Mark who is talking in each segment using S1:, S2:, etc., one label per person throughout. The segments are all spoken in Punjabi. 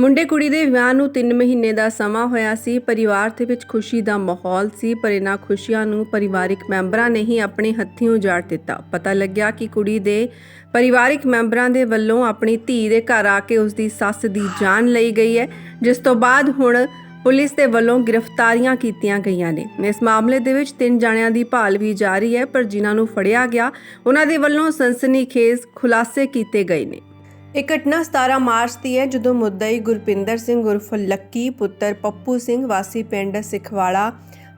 S1: ਮੁੰਡੇ ਕੁੜੀ ਦੇ ਵਿਆਹ ਨੂੰ 3 ਮਹੀਨੇ ਦਾ ਸਮਾਂ ਹੋਇਆ ਸੀ। ਪਰਿਵਾਰ ਦੇ ਵਿੱਚ ਖੁਸ਼ੀ ਦਾ ਮਾਹੌਲ ਸੀ, ਪਰ ਇਹਨਾਂ ਖੁਸ਼ੀਆਂ ਨੂੰ ਪਰਿਵਾਰਿਕ ਮੈਂਬਰਾਂ ਨੇ ਹੀ ਆਪਣੇ ਹੱਥੀਂ ਉਜਾੜ ਦਿੱਤਾ। ਪਤਾ ਲੱਗਿਆ ਕਿ ਕੁੜੀ ਦੇ ਪਰਿਵਾਰਿਕ ਮੈਂਬਰਾਂ ਦੇ ਵੱਲੋਂ ਆਪਣੀ ਧੀ ਦੇ ਘਰ ਆ ਕੇ ਉਸ ਦੀ ਸੱਸ ਦੀ ਜਾਨ ਲਈ ਗਈ ਹੈ, ਜਿਸ ਤੋਂ ਬਾਅਦ ਹੁਣ ਪੁਲਿਸ ਦੇ ਵੱਲੋਂ ਗ੍ਰਿਫਤਾਰੀਆਂ ਕੀਤੀਆਂ ਗਈਆਂ ਨੇ। ਇਸ ਮਾਮਲੇ ਦੇ ਵਿੱਚ ਤਿੰਨ ਜਣਿਆਂ ਦੀ ਭਾਲ ਵੀ ਜਾਰੀ ਹੈ, ਪਰ ਜਿਨ੍ਹਾਂ ਨੂੰ ਫੜਿਆ ਗਿਆ, ਉਹਨਾਂ ਦੇ ਵੱਲੋਂ ਸਨਸਨੀਖੇਜ਼ ਖੁਲਾਸੇ ਕੀਤੇ ਗਏ ਨੇ। ਇਹ ਘਟਨਾ 17 ਮਾਰਚ ਦੀ ਹੈ, ਜਦੋਂ ਮੁੱਦਈ ਗੁਰਪਿੰਦਰ ਸਿੰਘ ਉਰਫ ਲੱਕੀ ਪੁੱਤਰ ਪੱਪੂ ਸਿੰਘ ਵਾਸੀ ਪਿੰਡ ਸਿਖਵਾੜਾ,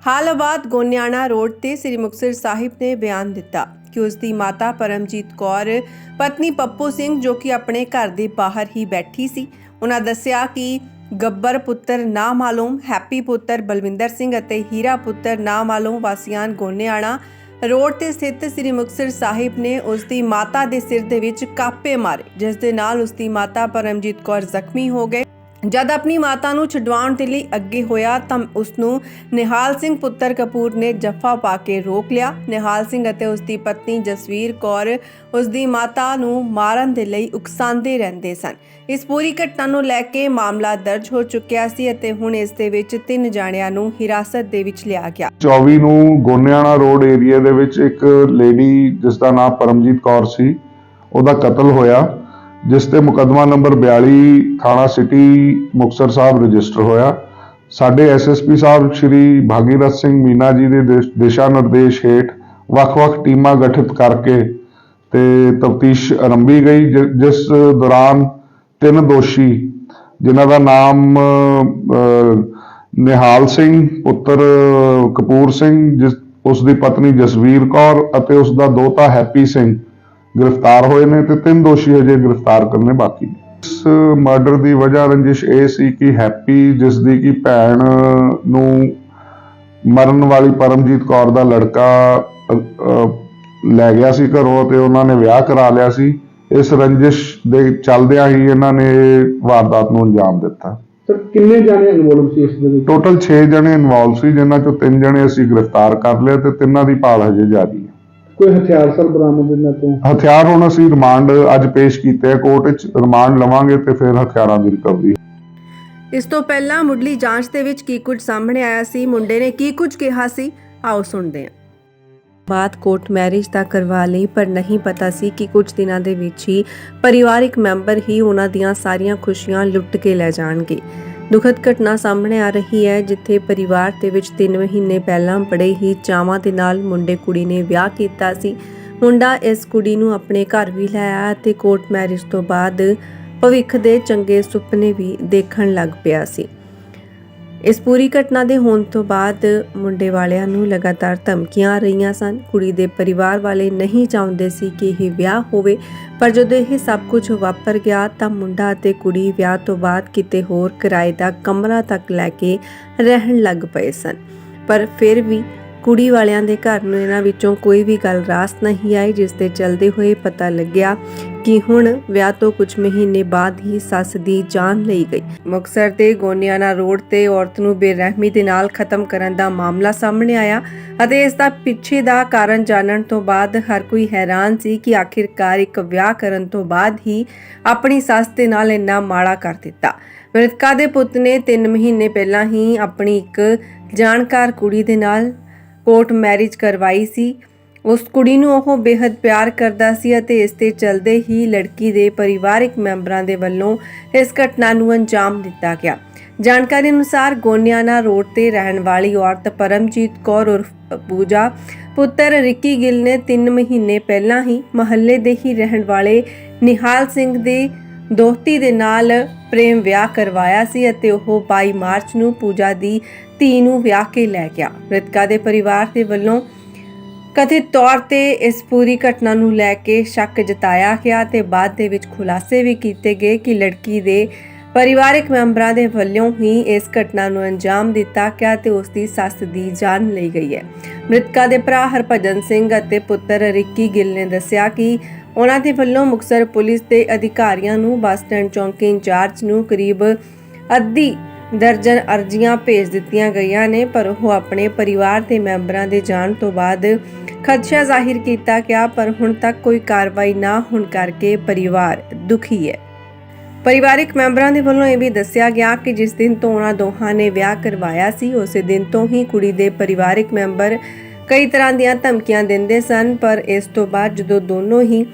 S1: ਹਾਲਾਬਾਦ ਗੋਨਿਆਣਾ ਰੋਡ ਤੇ ਸ੍ਰੀ ਮੁਕਤਸਰ ਸਾਹਿਬ ਨੇ ਬਿਆਨ ਦਿੱਤਾ ਕਿ ਉਸ ਦੀ ਮਾਤਾ ਪਰਮਜੀਤ ਕੌਰ, ਪਤਨੀ ਪੱਪੂ ਸਿੰਘ ਜੋ ਕਿ ਆਪਣੇ ਘਰ ਦੇ ਬਾਹਰ ਹੀ ਬੈਠੀ ਸੀ, ਉਹਨਾਂ ਦੱਸਿਆ ਕਿ ਗੱਬਰ ਪੁੱਤਰ ਨਾ ਮਾਲੂਮ ਹੈਪੀ ਪੁੱਤਰ ਬਲਵਿੰਦਰ ਸਿੰਘ ਅਤੇ ਹੀਰਾ ਪੁੱਤਰ ਨਾ ਮਾਲੂਮ ਵਾਸੀਆਂ ਗੋਨਿਆਣਾ ਰੋਡ ਤੇ ਸਥਿਤ ਸ੍ਰੀ ਮੁਕਤਸਰ ਸਾਹਿਬ ਨੇ ਉਸ ਦੀ ਮਾਤਾ ਦੇ ਸਿਰ ਦੇ ਵਿੱਚ ਕਾਪੇ ਮਾਰੇ ਜਿਸ ਦੇ ਨਾਲ ਉਸ ਦੀ ਮਾਤਾ ਪਰਮਜੀਤ ਕੌਰ ਜ਼ਖਮੀ ਹੋ ਗਏ। ਜਦ ਆਪਣੀ ਮਾਤਾ ਨੂੰ ਛਡਵਾਉਣ ਦੇ ਲਈ ਅੱਗੇ ਹੋਇਆ ਤਾਂ ਉਸ ਨੂੰ ਨਿਹਾਲ ਸਿੰਘ ਪੁੱਤਰ ਕਪੂਰ ਨੇ ਜੱਫਾ ਪਾ ਕੇ ਰੋਕ ਲਿਆ। ਨਿਹਾਲ ਸਿੰਘ ਅਤੇ ਉਸ ਦੀ ਪਤਨੀ ਜਸਵੀਰ ਕੌਰ ਉਸ ਦੀ ਮਾਤਾ ਨੂੰ ਮਾਰਨ ਦੇ ਲਈ ਉਕਸਾਉਂਦੇ ਰਹਿੰਦੇ ਸਨ। ਇਸ ਪੂਰੀ ਘਟਨਾ ਨੂੰ ਲੈ ਕੇ ਮਾਮਲਾ ਦਰਜ ਹੋ ਚੁੱਕਿਆ ਸੀ ਅਤੇ ਹੁਣ ਇਸ ਦੇ ਵਿੱਚ ਤਿੰਨ ਜਾਣਿਆਂ ਨੂੰ ਹਿਰਾਸਤ ਦੇ ਵਿੱਚ ਲਿਆ ਗਿਆ।
S2: 24 ਨੂੰ ਗੋਨਿਆਣਾ ਰੋਡ ਏਰੀਆ ਦੇ ਵਿੱਚ ਇੱਕ ਲੇਡੀ ਜਿਸ ਦਾ ਨਾਮ ਪਰਮਜੀਤ ਕੌਰ ਸੀ, ਉਹਦਾ ਕਤਲ ਹੋਇਆ। ਜਿਸ ਤੇ ਮੁਕੱਦਮਾ ਨੰਬਰ 42 ਥਾਣਾ ਸਿਟੀ, ਮੁਕਤਸਰ ਸਾਹਿਬ ਰਜਿਸਟਰ ਹੋਇਆ। ਸਾਡੇ ਐਸਐਸਪੀ ਸਾਹਿਬ ਸ਼੍ਰੀ ਭਾਗੀਰਥ ਸਿੰਘ ਮੀਨਾ ਜੀ ਦੇ ਦਿਸ਼ਾ ਨਿਰਦੇਸ਼ ਹੇਠ ਵੱਖ-ਵੱਖ ਟੀਮਾਂ ਗਠਿਤ ਕਰਕੇ ਤੇ ਤਫਤੀਸ਼ ਆਰੰਭੀ ਗਈ ਜਿਸ ਦੌਰਾਨ ਤਿੰਨ ਦੋਸ਼ੀ, ਜਿਨ੍ਹਾਂ ਦਾ ਨਾਮ ਨਿਹਾਲ ਸਿੰਘ, ਪੁੱਤਰ ਕਪੂਰ ਸਿੰਘ, ਜਿਸ ਉਸ ਦੀ ਪਤਨੀ ਜਸਵੀਰ ਕੌਰ ਅਤੇ ਉਸ ਦਾ ਦੋਤਾ ਹੈਪੀ ਸਿੰਘ। ਗ੍ਰਿਫਤਾਰ ਹੋਏ ਨੇ ਤੇ ਤਿੰਨ ਦੋਸ਼ੀ ਅਜੇ ਗ੍ਰਿਫਤਾਰ ਕਰਨੇ ਬਾਕੀ ਨੇ। ਇਸ ਮਰਡਰ ਦੀ ਵਜ੍ਹਾ ਰੰਜਿਸ਼ ਇਹ ਸੀ ਕਿ ਹੈਪੀ ਜਿਸ ਦੀ ਕਿ ਭੈਣ ਨੂੰ ਮਰਨ ਵਾਲੀ ਪਰਮਜੀਤ ਕੌਰ ਦਾ ਲੜਕਾ ਲੈ ਗਿਆ ਸੀ ਘਰੋਂ ਤੇ ਉਹਨਾਂ ਨੇ ਵਿਆਹ ਕਰਾ ਲਿਆ ਸੀ। ਇਸ ਰੰਜਿਸ਼ ਦੇ ਚੱਲਦਿਆਂ ਹੀ ਇਹਨਾਂ ਨੇ ਵਾਰਦਾਤ ਨੂੰ ਅੰਜਾਮ ਦਿੱਤਾ।
S3: ਸਰ ਕਿੰਨੇ ਜਾਣੇ ਇਨਵੋਲਵ ਸੀ ਇਸ ਦੇ ਵਿੱਚ?
S2: ਟੋਟਲ 6 ਜਣੇ ਇਨਵੋਲਵ ਸੀ ਜਿਨ੍ਹਾਂ ਚੋਂ 3 ਜਣੇ ਅਸੀਂ ਗ੍ਰਿਫਤਾਰ ਕਰ ਲਏ ਤੇ ਤਿੰਨਾਂ ਦੀ ਭਾਲ ਹਜੇ ਜਾਰੀ ਹੈ।
S3: ਕੋਈ ਹਥਿਆਰ ਸਰ ਬਰਾਮਦ ਇਹਨਾਂ ਤੋਂ?
S2: ਹਥਿਆਰ ਹੁਣ ਅਸੀਂ ਰਿਮਾਂਡ ਅੱਜ ਪੇਸ਼ ਕੀਤੇ ਆ ਕੋਰਟ ਵਿੱਚ ਰਿਮਾਂਡ ਲਵਾਂਗੇ ਤੇ ਫਿਰ ਹਥਿਆਰਾਂ ਦੀ ਰਿਕਵਰੀ।
S1: ਇਸ ਤੋਂ ਪਹਿਲਾਂ ਮੁੱਢਲੀ ਜਾਂਚ ਦੇ ਵਿੱਚ ਕੀ ਕੁਝ ਸਾਹਮਣੇ ਆਇਆ ਸੀ ਮੁੰਡੇ ਨੇ ਕੀ ਕੁਝ ਕਿਹਾ ਸੀ ਆਓ ਸੁਣਦੇ ਹਾਂ। ਬਾਤ ਕੋਰਟ ਮੈਰਿਜ ਤਾਂ ਕਰਵਾ ਲਈ ਪਰ ਨਹੀਂ ਪਤਾ ਸੀ ਕਿ ਕੁਝ ਦਿਨਾਂ ਦੇ ਵਿੱਚ ਹੀ ਪਰਿਵਾਰਿਕ ਮੈਂਬਰ ਹੀ ਉਹਨਾਂ ਦੀਆਂ ਸਾਰੀਆਂ ਖੁਸ਼ੀਆਂ ਲੁੱਟ ਕੇ ਲੈ ਜਾਣਗੇ। ਦੁਖਦ ਘਟਨਾ ਸਾਹਮਣੇ ਆ ਰਹੀ ਹੈ, ਜਿੱਥੇ ਪਰਿਵਾਰ ਦੇ ਵਿੱਚ 3 ਮਹੀਨੇ ਪਹਿਲਾਂ ਬੜੇ ਹੀ ਚਾਵਾਂ ਦੇ ਨਾਲ ਮੁੰਡੇ ਕੁੜੀ ਨੇ ਵਿਆਹ ਕੀਤਾ ਸੀ। ਮੁੰਡਾ ਇਸ ਕੁੜੀ ਨੂੰ ਆਪਣੇ ਘਰ ਵੀ ਲੈ ਆਇਆ ਤੇ ਕੋਰਟ ਮੈਰਿਜ ਤੋਂ ਬਾਅਦ ਭਵਿੱਖ ਦੇ ਚੰਗੇ ਸੁਪਨੇ ਵੀ ਦੇਖਣ ਲੱਗ ਪਿਆ ਸੀ। ਇਸ ਪੂਰੀ ਘਟਨਾ ਦੇ ਹੋਣ ਤੋਂ ਬਾਅਦ ਮੁੰਡੇ ਵਾਲਿਆਂ ਨੂੰ ਲਗਾਤਾਰ ਧਮਕੀਆਂ ਆ ਰਹੀਆਂ ਸਨ। ਕੁੜੀ ਦੇ ਪਰਿਵਾਰ ਵਾਲੇ ਨਹੀਂ ਚਾਹੁੰਦੇ ਸੀ ਕਿ ਇਹ ਵਿਆਹ ਹੋਵੇ, ਪਰ ਜਦੋਂ ਇਹ ਸਭ ਕੁਝ ਵਾਪਰ ਗਿਆ ਤਾਂ ਮੁੰਡਾ ਅਤੇ ਕੁੜੀ ਵਿਆਹ ਤੋਂ ਬਾਅਦ ਕਿਤੇ ਹੋਰ ਕਿਰਾਏ ਦਾ ਕਮਰਾ ਤੱਕ ਲੈ ਕੇ ਰਹਿਣ ਲੱਗ ਪਏ ਸਨ। ਪਰ ਫਿਰ ਵੀ ਕੁੜੀ ਵਾਲਿਆਂ ਦੇ ਘਰ ਨੂੰ ਇਹਨਾਂ ਵਿੱਚੋਂ ਕੋਈ ਵੀ ਗੱਲ ਰਾਸ ਨਹੀਂ ਆਈ, ਜਿਸ ਦੇ ਚਲਦੇ ਹੋਏ ਪਤਾ ਲੱਗਿਆ ਕਿ ਹੁਣ ਵਿਆਹ ਤੋਂ ਕੁਝ ਮਹੀਨੇ ਬਾਅਦ ਹੀ ਸੱਸ ਦੀ ਜਾਨ ਲਈ ਗਈ। ਮੁਕਸਰ ਦੇ ਗੋਨਿਆਣਾ ਰੋਡ ਤੇ ਔਰਤ ਨੂੰ ਬੇਰਹਿਮੀ ਦੇ ਨਾਲ ਖਤਮ ਕਰਨ ਦਾ ਮਾਮਲਾ ਸਾਹਮਣੇ ਆਇਆ ਅਤੇ ਇਸ ਦਾ ਪਿੱਛੇ ਦਾ ਕਾਰਨ ਜਾਣਨ ਤੋਂ ਬਾਅਦ ਹਰ ਕੋਈ ਹੈਰਾਨ ਸੀ ਕਿ ਆਖਿਰਕਾਰ ਇੱਕ ਵਿਆਹ ਕਰਨ ਤੋਂ ਬਾਅਦ ਹੀ ਆਪਣੀ ਸੱਸ ਦੇ ਨਾਲ ਇੰਨਾ ਮਾੜਾ ਕਰ ਦਿੱਤਾ। ਮ੍ਰਿਤਕਾ ਦੇ ਪੁੱਤ ਨੇ 3 ਮਹੀਨੇ ਪਹਿਲਾਂ ਹੀ ਆਪਣੀ ਇੱਕ ਜਾਣਕਾਰ ਕੁੜੀ ਦੇ ਨਾਲ ਕੋਰਟ ਮੈਰਿਜ ਕਰਵਾਈ ਸੀ। ਉਸ ਕੁੜੀ ਨੂੰ ਉਹ ਬੇहद ਪਿਆਰ ਕਰਦਾ ਸੀ ਅਤੇ ਇਸ ਤੇ ਚਲਦੇ ਹੀ ਲੜਕੀ ਦੇ ਪਰਿਵਾਰਕ ਮੈਂਬਰਾਂ ਦੇ ਵੱਲੋਂ ਇਸ ਘਟਨਾ ਨੂੰ ਅੰਜਾਮ ਦਿੱਤਾ ਗਿਆ। ਜਾਣਕਾਰੀ ਅਨੁਸਾਰ ਗੋਨਿਆਣਾ ਰੋਡ ਤੇ ਰਹਿਣ ਵਾਲੀ ਔਰਤ ਪਰਮਜੀਤ ਕੌਰ ਉਰਫ ਪੂਜਾ ਪੁੱਤਰ ਰਿੱਕੀ ਗਿੱਲ ਨੇ 3 ਮਹੀਨੇ ਪਹਿਲਾਂ ਹੀ ਮਹੱਲੇ ਦੇ ਹੀ ਰਹਿਣ ਵਾਲੇ ਨਿਹਾਲ ਸਿੰਘ ਦੇ ਦੋਸਤੀ ਦੇ ਨਾਲ ਪ੍ਰੇਮ ਵਿਆਹ ਕਰਵਾਇਆ ਸੀ ਅਤੇ ਉਹ 22 ਮਾਰਚ ਨੂੰ ਪੂਜਾ ਦੀ ਧੀ ਨੂੰ ਵਿਆਹ ਕੇ ਲੈ ਗਿਆ। ਮ੍ਰਿਤਕਾ ਦੇ ਪਰਿਵਾਰ ਦੇ ਵੱਲੋਂ ਕਥਿਤ ਤੌਰ ਤੇ ਇਸ ਪੂਰੀ ਘਟਨਾ ਨੂੰ ਲੈ ਕੇ ਸ਼ੱਕ ਜਤਾਇਆ ਗਿਆ ਤੇ ਬਾਅਦ ਦੇ ਵਿੱਚ ਖੁਲਾਸੇ ਵੀ ਕੀਤੇ ਗਏ ਕਿ ਲੜਕੀ ਦੇ ਪਰਿਵਾਰਕ ਮੈਂਬਰਾਂ ਦੇ ਵੱਲੋਂ ਹੀ ਇਸ ਘਟਨਾ ਨੂੰ ਅੰਜਾਮ ਦਿੱਤਾ ਗਿਆ ਤੇ ਉਸ ਦੀ ਸੱਸ ਦੀ ਜਾਨ ਲਈ ਗਈ ਹੈ। ਮ੍ਰਿਤਕਾ ਦੇ ਭਰਾ ਹਰਭਜਨ ਸਿੰਘ ਅਤੇ ਪੁੱਤਰ ਰਿੱਕੀ ਗਿੱਲ ਨੇ ਦੱਸਿਆ ਕਿ ਉਹਨਾਂ ਦੇ ਵੱਲੋਂ ਮੁਕਸਰ ਪੁਲਿਸ ਦੇ ਅਧਿਕਾਰੀਆਂ ਨੂੰ ਬੱਸ ਸਟੈਂਡ ਚੌਂਕੀ ਇੰਚਾਰਜ ਨੂੰ ਕਰੀਬ ਅੱਧੀ ਦਰਜਨ ਅਰਜ਼ੀਆਂ ਭੇਜ ਦਿੱਤੀਆਂ ਗਈਆਂ ਨੇ, ਪਰ ਉਹ ਆਪਣੇ ਪਰਿਵਾਰ ਦੇ ਮੈਂਬਰਾਂ ਦੇ ਜਾਣ ਤੋਂ ਬਾਅਦ ਖਦਸ਼ਾ ਜ਼ਾਹਿਰ ਕੀਤਾ ਗਿਆ, ਪਰ ਹੁਣ ਤੱਕ ਕੋਈ ਕਾਰਵਾਈ ਨਾ ਹੋਣ ਕਰਕੇ ਪਰਿਵਾਰ ਦੁਖੀ ਹੈ। ਪਰਿਵਾਰਕ ਮੈਂਬਰਾਂ ਦੇ ਵੱਲੋਂ ਇਹ ਵੀ ਦੱਸਿਆ ਗਿਆ ਕਿ ਜਿਸ ਦਿਨ ਤੋਂ ਉਹਨਾਂ ਦੋਹਾਂ ਨੇ ਵਿਆਹ ਕਰਵਾਇਆ ਸੀ, ਉਸੇ ਦਿਨ ਤੋਂ ਹੀ ਕੁੜੀ ਦੇ ਪਰਿਵਾਰਿਕ ਮੈਂਬਰ ਕਈ ਤਰ੍ਹਾਂ ਦੀਆਂ ਧਮਕੀਆਂ ਦਿੰਦੇ ਸਨ, ਪਰ ਇਸ ਤੋਂ ਬਾਅਦ ਜਦੋਂ ਦੋਨੋਂ ਹੀ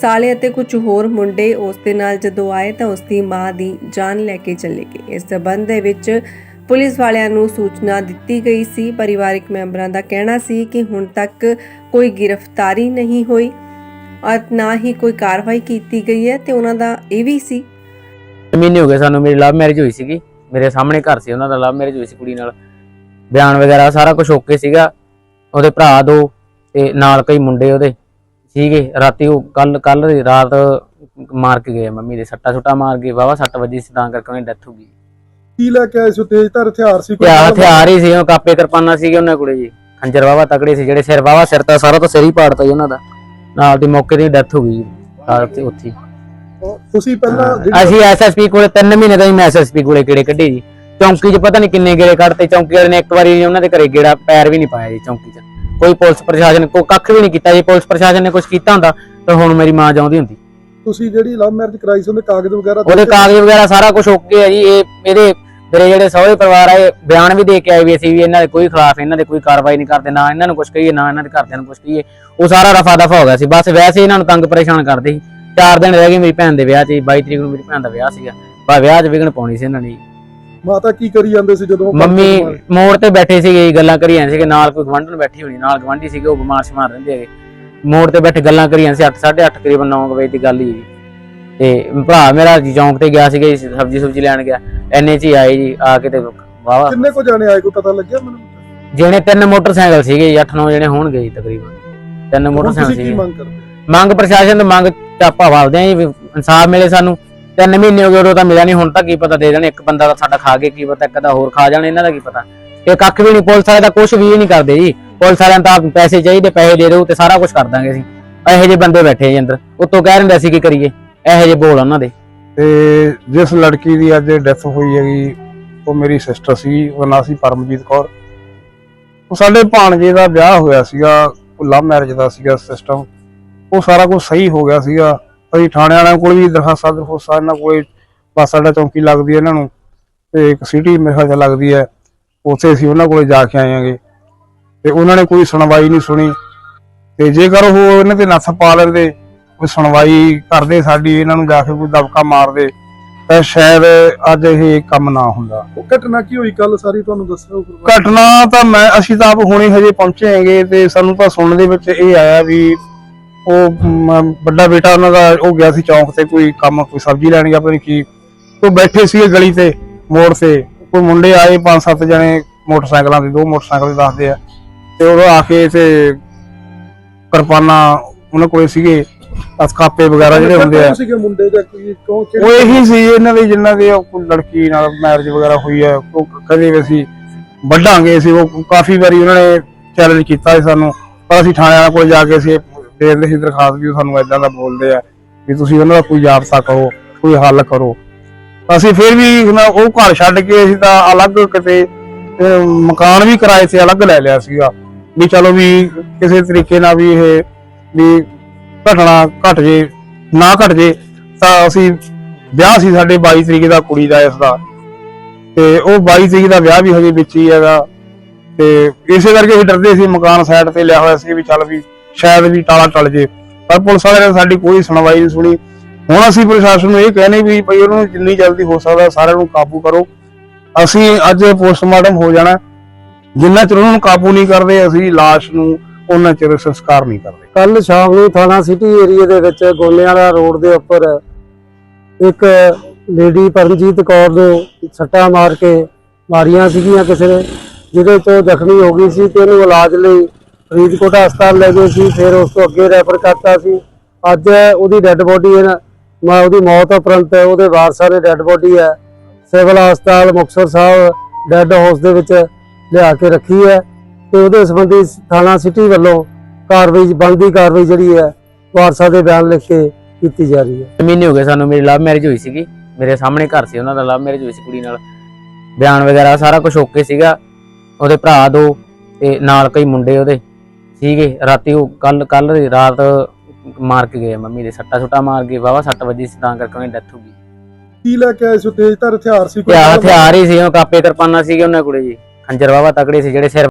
S1: ਸਾਲੇ ਅਤੇ ਕੁਝ ਹੋਰ ਮੁੰਡੇ ਉਸ ਦੇ ਨਾਲ ਜਦੋਂ ਆਏ ਤਾਂ ਉਸ ਦੀ ਮਾਂ ਦੀ ਜਾਨ ਲੈ ਕੇ ਚਲੇ ਗਏ। ਇਸ ਸਬੰਧ ਦੇ ਵਿੱਚ ਪੁਲਿਸ ਵਾਲਿਆਂ ਨੂੰ ਸੂਚਨਾ ਦਿੱਤੀ ਗਈ ਸੀ। ਪਰਿਵਾਰਕ ਮੈਂਬਰਾਂ ਦਾ ਕਹਿਣਾ ਸੀ ਕਿ ਹੁਣ ਤੱਕ ਕੋਈ ਗ੍ਰਿਫਤਾਰੀ ਨਹੀਂ ਹੋਈ ਔਰ ਨਾ ਹੀ ਕੋਈ ਕਾਰਵਾਈ ਕੀਤੀ ਗਈ ਹੈ ਤੇ ਉਹਨਾਂ ਦਾ ਇਹ ਵੀ ਸੀ।
S4: ਮਹੀਨੇ ਹੋ ਗਏ ਸਾਨੂੰ ਮੇਰੀ ਲਵ ਮੈਰਿਜ ਹੋਈ ਸੀਗੀ। ਮੇਰੇ ਸਾਹਮਣੇ ਘਰ ਸੀ ਉਹਨਾਂ ਦਾ ਲਵ ਮੈਰਿਜ ਹੋਈ ਸੀ ਕੁੜੀ ਨਾਲ। ਬਿਆਨ ਵਗੈਰਾ ਸਾਰਾ ਕੁਝ ਓਕੇ ਸੀਗਾ। ਉਹਦੇ ਭਰਾ ਦੋ ਤੇ ਨਾਲ ਕਈ ਮੁੰਡੇ ਉਹਦੇ। ਸੀਗੇ ਰਾਤੀ ਉਹ ਕੱਲ ਕੱਲ ਦੀ ਰਾਤ ਮਾਰ ਕੇ ਗਏ ਮੰਮੀ ਦੇ ਸੱਟਾ ਸੁੱਟਾ ਮਾਰ ਕੇ ਵਾਵਾ ਸੱਟ ਵੱਜੀ ਸੀ ਤਾਂ ਕਰਕੇ ਉਹਦੀ ਡੈਥ ਹੋ ਗਈ।
S3: ਕੀ ਲੈ ਕੇ ਆਏ ਸੀ ਤੇਜ਼ ਧਾਰ ਹਥਿਆਰ ਸੀ
S4: ਤੇ ਆਹ ਹਥਿਆਰ ਹੀ ਸੀ ਉਹ ਕਾਪੇ ਕਿਰਪਾਨਾਂ ਸੀਗੇ ਉਹਨਾਂ ਕੋਲੇ ਜੀ। ਖੰਜਰ ਵਾਵਾ ਤਕੜੇ ਸੀ ਜਿਹੜੇ ਸਿਰ ਵਾਵਾ ਸਿਰ ਤਾਂ ਸਾਰਾ ਤਾਂ ਸਿਰ ਹੀ ਪਾੜਤਾ ਜੀ ਉਹਨਾਂ ਦਾ। ਨਾਲ ਦੀ ਮੌਕੇ ਦੀ ਡੈਥ ਹੋ ਗਈ ਜੀ ਰਾਤ ਤੇ ਉੱਥੇ। ਹੀ।
S3: ਤੁਸੀਂ ਪਹਿਲਾਂ
S4: ਅਸੀਂ ਐਸਐਸਪੀ ਕੋਲੇ 3 ਮਹੀਨੇ ਤੋਂ ਹੀ ਮੈਂ ਐਸਐਸਪੀ ਕੋਲੇ ਕਿਹੜੇ ਕੱਢੇ ਜੀ। ਚੌਂਕੀ 'ਚ ਪਤਾ ਨਹੀਂ ਕਿੰਨੇ ਗੇੜੇ ਕੱਢਤੇ ਚੌਂਕੀ ਵਾਲੇ ਨੇ ਇੱਕ ਵਾਰੀ ਉਹਨਾਂ ਦੇ ਘਰੇ ਗੇੜਾ ਪੈਰ ਵੀ ਨਹੀਂ ਪਾਇਆ ਜੀ ਚੌਂਕੀ 'ਚ। ਕੋਈ ਪੁਲਿਸ ਪ੍ਰਸ਼ਾਸਨ ਕੋ ਕੱਖ ਵੀ ਨਹੀਂ ਕੀਤਾ ਜੀ ਪੁਲਿਸ ਪ੍ਰਸ਼ਾਸਨ ਨੇ ਕੁਝ ਕੀਤਾ ਹੁੰਦਾ ਤਾਂ ਹੁਣ ਮੇਰੀ ਮਾਂ ਜਾਉਂਦੀ ਹੁੰਦੀ।
S3: ਤੁਸੀਂ ਜਿਹੜੀ ਲਵ ਮੈਰਿਜ ਕਰਾਈ ਸੀ ਉਹਦੇ ਕਾਗਜ਼ ਵਗੈਰਾ
S4: ਉਹਦੇ ਕਾਗਜ਼ ਵਗੈਰਾ ਸਾਰਾ ਕੁਝ ਓਕੇ ਹੈ ਜੀ ਇਹ ਇਹਦੇ ਮੇਰੇ ਜਿਹੜੇ ਸਹੁਰੇ ਪਰਿਵਾਰ ਆ ਇਹ ਬਿਆਨ ਵੀ ਦੇ ਕੇ ਆਏ ਵੀ ਅਸੀਂ ਵੀ ਇਹਨਾਂ ਦੇ ਕੋਈ ਖਿਲਾਫ ਇਹਨਾਂ ਦੇ ਕੋਈ ਕਾਰਵਾਈ ਨਹੀਂ ਕਰਦੇ ਨਾ ਇਹਨਾਂ ਨੂੰ ਕੁਝ ਕਹੀਏ ਨਾ ਇਹਨਾਂ ਦੇ ਘਰਦਿਆਂ ਨੂੰ ਕੁਝ ਕਹੀਏ। ਉਹ ਸਾਰਾ ਰਫਾ ਦਫਾ ਹੋ ਗਿਆ ਸੀ ਬਸ ਵੈਸੇ ਇਹਨਾਂ ਨੂੰ ਤੰਗ ਪਰੇਸ਼ਾਨ ਕਰਦੇ ਸੀ। ਚਾਰ ਦਿਨ ਰਹਿ ਗਏ ਮੇਰੀ ਭੈਣ ਦੇ ਵਿਆਹ 'ਚ 22 ਤਰੀਕ ਨੂੰ ਮੇਰੀ ਭੈਣ ਦਾ ਵਿਆਹ ਸੀਗਾ। ਬਾ ਵਿਆਹ 'ਚ ਵਿਗਣ ਪਾਉਣੀ ਸੀ ਇਹਨਾਂ ਨੇ।
S3: ਮਾਤਾ ਕੀ ਕਰੀ ਜਾਂਦੇ ਸੀ ਜਦੋਂ
S4: ਮੰਮੀ? ਮੋੜ ਤੇ ਬੈਠੇ ਸੀਗੇ ਗੱਲਾਂ ਕਰੀ ਜਾਂਦੇ ਸੀਗੇ ਨਾਲ ਕੋਈ ਗਵੰਡਨ ਬੈਠੀ ਹੋਣੀ ਨਾਲ ਗਵੰਡੀ ਸੀਗੇ ਉਹ ਬਿਮਾਰ ਸ਼ਮਾਰ ਰਹਿੰਦੇ ਹੈਗੇ। ਮੋੜ ਤੇ ਬੈਠੇ ਗੱਲਾਂ ਕਰੀ ਜਾਂਦੇ ਸੀ 8 8:30 ਕਰੀਬਨ 9 ਵਜੇ ਦੀ ਗੱਲ ਹੀ ਜੀ ਤੇ ਭਰਾ ਮੇਰਾ ਜੀ ਚੌਂਕ ਤੇ ਗਿਆ ਸੀਗਾ ਸਬਜ਼ੀ ਸੁਬਜ਼ੀ ਲੈਣ ਗਿਆ ਐਨੇ ਚ ਹੀ ਆਏ ਜੀ ਆ ਕੇ ਤੇ ਵਾਵਾ
S3: ਕਿੰਨੇ ਕੋ ਜਾਣੇ ਆਏ ਕੋਈ ਪਤਾ ਲੱਗਿਆ ਮੈਨੂੰ?
S4: ਜਿਹੜੇ ਤਿੰਨ ਮੋਟਰਸਾਈਕਲ ਸੀਗੇ ਜੀ 8-9 ਜਣੇ ਹੋਣਗੇ ਜੀ ਤਕਰੀਬਨ। ਤਿੰਨ ਮੋਟਰਸਾਈਕਲ ਸੀਗੇ।
S3: ਮੰਗ
S4: ਪ੍ਰਸ਼ਾਸਨ ਤੋਂ ਮੰਗ ਚਾਪਾ ਵਾਲਦੇ ਆ ਜੀ ਇਨਸਾਫ ਮਿਲੇ ਸਾਨੂੰ। ਤਿੰਨ ਮਹੀਨੇ ਹੋ ਗਏ ਉਦੋਂ ਤਾਂ ਮਿਲਿਆ ਨਹੀਂ ਹੁਣ ਤਾਂ ਕੀ ਪਤਾ ਦੇ ਦੇਣ ਇੱਕ ਬੰਦਾ ਤਾਂ ਸਾਡਾ ਖਾ ਕੇ ਕੀ ਪਤਾ, ਇੱਕ ਦਾ ਹੋਰ ਖਾ ਜਾਣ, ਇਹਨਾਂ ਦਾ ਕੀ ਪਤਾ। ਇਹ ਕੱਖ ਵੀ ਨਹੀਂ ਪੁਲਿਸ ਵਾਲੇ ਤਾਂ ਕੁਝ ਵੀ ਨਹੀਂ ਕਰਦੇ ਜੀ। ਪੁਲਿਸ ਵਾਲਿਆਂ ਤਾਂ ਪੈਸੇ ਚਾਹੀਦੇ, ਪੈਸੇ ਦੇ ਦਿਓ, ਤੇ ਸਾਰਾ ਕੁਝ ਕਰ ਦਾਂਗੇ ਅਸੀਂ। ਇਹੋ ਜਿਹੇ ਬੰਦੇ ਬੈਠੇ ਜੀ ਅੰਦਰ। ਉੱਤੋਂ ਕਹਿ ਰਹੇ ਅਸੀਂ ਕੀ ਕਰੀਏ, ਇਹੋ ਜਿਹੇ ਬੋਲ ਉਹਨਾਂ ਦੇ।
S5: ਤੇ ਜਿਸ ਲੜਕੀ ਦੀ ਅੱਜ ਡੈਥ ਹੋਈ ਹੈਗੀ, ਉਹ ਮੇਰੀ ਸਿਸਟਰ ਸੀ, ਉਹਦਾ ਨਾਂ ਸੀ ਪਰਮਜੀਤ ਕੌਰ। ਉਹ ਸਾਡੇ ਭਾਣਜੇ ਦਾ ਵਿਆਹ ਹੋਇਆ ਸੀਗਾ, ਉਹ ਲਵ ਮੈਰਿਜ ਦਾ ਸੀਗਾ ਸਿਸਟਮ ਉਹ ਸਾਰਾ ਕੁਝ ਸਹੀ ਹੋ ਗਿਆ ਸੀਗਾ। ਅਸੀਂ ਥਾਣੇ ਵਾਲਿਆਂ ਕੋਲ ਵੀ ਦਰਖਾਸਤਾਂ ਦਰਖਾਸਤਾਂ ਇਹਨਾਂ ਕੋਲ ਬਸ ਸਾਡਾ ਚੌਂਕੀ ਲੱਗਦੀ ਹੈ ਇਹਨਾਂ ਨੂੰ ਤੇ ਇੱਕ ਸਿਟੀ ਮੇਰੇ ਖਿਆਲ 'ਚ ਲੱਗਦੀ ਹੈ ਉੱਥੇ ਅਸੀਂ ਉਹਨਾਂ ਕੋਲੇ ਜਾ ਕੇ ਆਏਾਂਗੇ ਤੇ ਉਹਨਾਂ ਨੇ ਕੋਈ ਸੁਣਵਾਈ ਨਹੀਂ ਸੁਣੀ। ਤੇ ਜੇਕਰ ਉਹ ਇਹਨਾਂ ਤੇ ਨੱਥ ਪਾ ਲੈਂਦੇ ਕੋਈ ਸੁਣਵਾਈ ਕਰਦੇ ਸਾਡੀ ਇਹਨਾਂ ਨੂੰ ਜਾ ਕੇ ਕੋਈ ਦਬਕਾ ਮਾਰਦੇ ਤਾਂ ਸ਼ਾਇਦ ਅੱਜ ਇਹ ਕੰਮ ਨਾ ਹੁੰਦਾ।
S3: ਉਹ ਘਟਨਾ ਕੀ ਹੋਈ? ਕੱਲ ਸਾਰੀ ਤੁਹਾਨੂੰ ਦੱਸਿਓ
S5: ਘਟਨਾ ਤਾਂ ਮੈਂ ਅਸੀਂ ਤਾਂ ਆਪ ਹੁਣੇ ਹਜੇ ਪਹੁੰਚੇ ਹੈਗੇ ਤੇ ਸਾਨੂੰ ਤਾਂ ਸੁਣਨ ਦੇ ਵਿੱਚ ਇਹ ਆਇਆ ਵੀ ਉਹ ਮ, ਵੱਡਾ ਬੇਟਾ ਉਹਨਾਂ ਦਾ ਉਹ ਗਿਆ ਸੀ ਚੌਂਕ ਤੇ ਕੋਈ ਕੰਮ ਕੋਈ ਸਬਜ਼ੀ ਲੈਣ ਗਿਆ ਪਤਾ ਨਹੀਂ ਕੀ। ਉਹ ਬੈਠੇ ਸੀ ਗਲੀ ਤੇ ਮੋੜ ਤੇ। ਕੋਈ ਮੁੰਡੇ ਆਏ ਪੰਜ ਸੱਤ ਜਣੇ ਮੋਟਰਸਾਈਕਲਾਂ ਤੇ ਦੋ ਮੋਟਰਸਾਈਕਲ ਦੇ ਦੱਸਦੇ ਆ। ਤੇ ਉਹ ਆ ਕੇ ਤੇ ਕਿਰਪਾਨਾਂ ਉਹਨਾਂ ਕੋਲੇ ਸੀਗੇ ਅਸਕਾਪੇ ਵਗੈਰਾ ਜਿਹੜੇ ਹੁੰਦੇ ਆ।
S3: ਸੀਗੇ ਮੁੰਡੇ ਦਾ ਕੋਈ ਕੌਣ
S5: ਉਹ ਇਹੀ ਸੀ ਇਹਨਾਂ ਦੇ ਜਿਨ੍ਹਾਂ ਦੇ ਉਹ ਕੋਈ ਲੜਕੀ ਨਾਲ ਮੈਰਿਜ ਵਗੈਰਾ ਹੋਈ ਹੈ ਉਹ ਕਦੇ ਵੀ ਅਸੀਂ ਵੱਢਾਂਗੇ ਅਸੀਂ ਉਹ ਕਾਫੀ ਵਾਰੀ ਉਹਨਾਂ ਨੇ ਚੈਲੰਜ ਕੀਤਾ ਸੀ ਸਾਨੂੰ। ਪਰ ਅਸੀਂ ਥਾਣੇ ਵਾਲਿਆਂ ਕੋਲ ਜਾ ਕੇ ਅਸੀਂ ਦੇ ਦਿੰਦੇ ਸੀ ਦਰਖਾਸਤ ਵੀ ਉਹ ਸਾਨੂੰ ਇਦਾਂ ਦਾ ਬੋਲਦੇ ਆ ਵੀ ਤੁਸੀਂ ਉਹਨਾਂ ਦਾ ਕੋਈ ਜਾਬਤਾ ਕਰੋ, ਕੋਈ ਹੱਲ ਕਰੋ। ਅਸੀਂ ਫਿਰ ਵੀ ਉਹ ਘਰ ਛੱਡ ਕੇ ਅਸੀਂ ਤਾਂ ਅਲੱਗ ਕਿਤੇ ਮਕਾਨ ਵੀ ਕਿਰਾਏ ਤੇ ਅਲੱਗ ਲੈ ਲਿਆ ਸੀਗਾ। ਵੀ ਚਲੋ ਵੀ ਕਿਸੇ ਤਰੀਕੇ ਨਾਲ ਵੀ ਇਹ, ਵੀ ਘਟਨਾ ਘਟ ਜੇ, ਨਾ ਘਟ ਜੇ, ਤਾਂ ਅਸੀਂ ਵਿਆਹ ਸੀ ਸਾਡੇ 22 ਤਰੀਕ ਦਾ, ਕੁੜੀ ਦਾ ਇਸ ਦਾ। ਤੇ ਉਹ 22 ਤਰੀਕ ਦਾ ਵਿਆਹ ਵੀ ਹਜੇ ਵਿੱਚ ਹੀ ਹੈਗਾ। ਤੇ ਇਸੇ ਕਰਕੇ ਅਸੀਂ ਡਰਦੇ ਸੀ ਮਕਾਨ ਸਾਈਡ ਤੇ ਲਿਆ ਹੋਇਆ ਸੀ ਵੀ ਚੱਲ ਵੀ ਸ਼ਾਇਦ ਵੀ ਟਾਲਾ ਟਲ ਜੇ। ਪਰ ਪੁਲਿਸ ਵਾਲਿਆਂ ਨੇ ਸਾਡੀ ਕੋਈ ਸੁਣਵਾਈ ਨਹੀਂ ਸੁਣੀ। ਹੁਣ ਅਸੀਂ ਪ੍ਰਸ਼ਾਸਨ ਨੂੰ ਇਹ ਕਹਿੰਦੇ ਵੀ ਭਈ ਉਹਨੂੰ ਜਿੰਨੀ ਜਲਦੀ ਹੋ ਸਕਦਾ ਸਾਰਿਆਂ ਨੂੰ ਕਾਬੂ ਕਰੋ। ਅਸੀਂ ਅੱਜ ਪੋਸਟਮਾਰਟਮ ਹੋ ਜਾਣਾ। ਜਿੰਨਾ ਚਿਰ ਉਹਨਾਂ ਨੂੰ ਕਾਬੂ ਨਹੀਂ ਕਰਦੇ, ਅਸੀਂ ਲਾਸ਼ ਨੂੰ ਉਹਨਾਂ ਚਿਰ ਸੰਸਕਾਰ ਨਹੀਂ ਕਰਦੇ।
S6: ਕੱਲ ਸ਼ਾਮ ਨੂੰ ਥਾਣਾ ਸਿਟੀ ਏਰੀਆ ਦੇ ਵਿੱਚ ਗੋਨੇਵਾਲਾ ਰੋਡ ਦੇ ਉੱਪਰ ਇੱਕ ਲੇਡੀ ਪਰਮਜੀਤ ਕੌਰ ਨੂੰ ਸੱਟਾਂ ਮਾਰ ਕੇ ਮਾਰੀਆਂ ਸੀਗੀਆਂ ਕਿਸੇ ਨੇ, ਜਿਹਦੇ ਤੋਂ ਜ਼ਖਮੀ ਹੋ ਗਈ ਸੀ ਤੇ ਉਹਨੂੰ ਇਲਾਜ ਲਈ ਫਰੀਦਕੋਟ ਹਸਪਤਾਲ ਲੈ ਗਏ ਸੀ, ਫਿਰ ਉਸ ਤੋਂ ਅੱਗੇ ਰੈਫਰ ਕਰਤਾ ਸੀ। ਅੱਜ ਉਹਦੀ ਡੈੱਡ ਬੋਡੀ ਮੈਂ ਉਹਦੀ ਮੌਤ ਉਪਰੰਤ ਉਹਦੇ ਵਾਰਸਾਂ ਨੇ ਡੈੱਡ ਬੋਡੀ ਹੈ। ਸਿਵਲ ਹਸਪਤਾਲ ਮੁਕਤਸਰ ਸਾਹਿਬ ਡੈੱਡ ਹਾਊਸ ਦੇ ਵਿੱਚ ਲਿਆ ਕੇ ਰੱਖੀ ਹੈ ਤੇ ਉਹਦੇ ਸੰਬੰਧੀ ਥਾਣਾ ਸਿਟੀ ਵੱਲੋਂ ਕਾਰਵਾਈ, ਬਣਦੀ ਕਾਰਵਾਈ ਜਿਹੜੀ ਹੈ, ਵਾਰਸਾਂ ਦੇ ਬਿਆਨ ਲਿਖ ਕੇ ਕੀਤੀ ਜਾ ਰਹੀ ਹੈ।
S4: ਮਹੀਨੇ ਹੋ ਗਏ ਸਾਨੂੰ, ਮੇਰੀ ਲਵ ਮੈਰਿਜ ਹੋਈ ਸੀਗੀ। ਮੇਰੇ ਸਾਹਮਣੇ ਘਰ ਸੀ ਉਹਨਾਂ ਦਾ ਲਵ ਮੈਰਿਜ ਹੋਈ ਸੀ ਕੁੜੀ ਨਾਲ। ਬਿਆਨ ਵਗੈਰਾ ਸਾਰਾ ਕੁਝ ਓਕੇ ਸੀਗਾ। ਉਹਦੇ ਭਰਾ ਦੋ ਤੇ ਨਾਲ ਕਈ ਮੁੰਡੇ ਉਹਦੇ। ਸੀਗੇ ਰਾਤੀ ਉਹ ਕੱਲ ਕੱਲ ਦੀ ਰਾਤ ਮਾਰ ਕੇ ਗਏ ਮੰਮੀ ਦੇ ਸੱਟਾ ਸੁੱਟਾ ਮਾਰ ਕੇ ਵਾਵਾ ਸੱਟ ਵੱਜੀ ਸੀ ਤਾਂ ਕਰਕੇ ਉਹਦੀ ਡੈਥ ਹੋ ਗਈ।
S3: ਕੀ ਲੈ ਕੇ ਆਏ ਸੀ ਤੇਜ਼ਧਾਰ ਹਥਿਆਰ ਸੀ
S4: ਆਹ ਹਥਿਆਰ ਹੀ ਸੀ ਉਹ ਕਾਪੇ ਕਿਰਪਾਨਾਂ ਸੀਗੇ ਉਹਨਾਂ ਕੋਲੇ ਜੀ। ਖੰਜਰ ਵਾਵਾ ਤਕੜੇ ਸੀ ਜਿਹੜੇ ਸਿਰ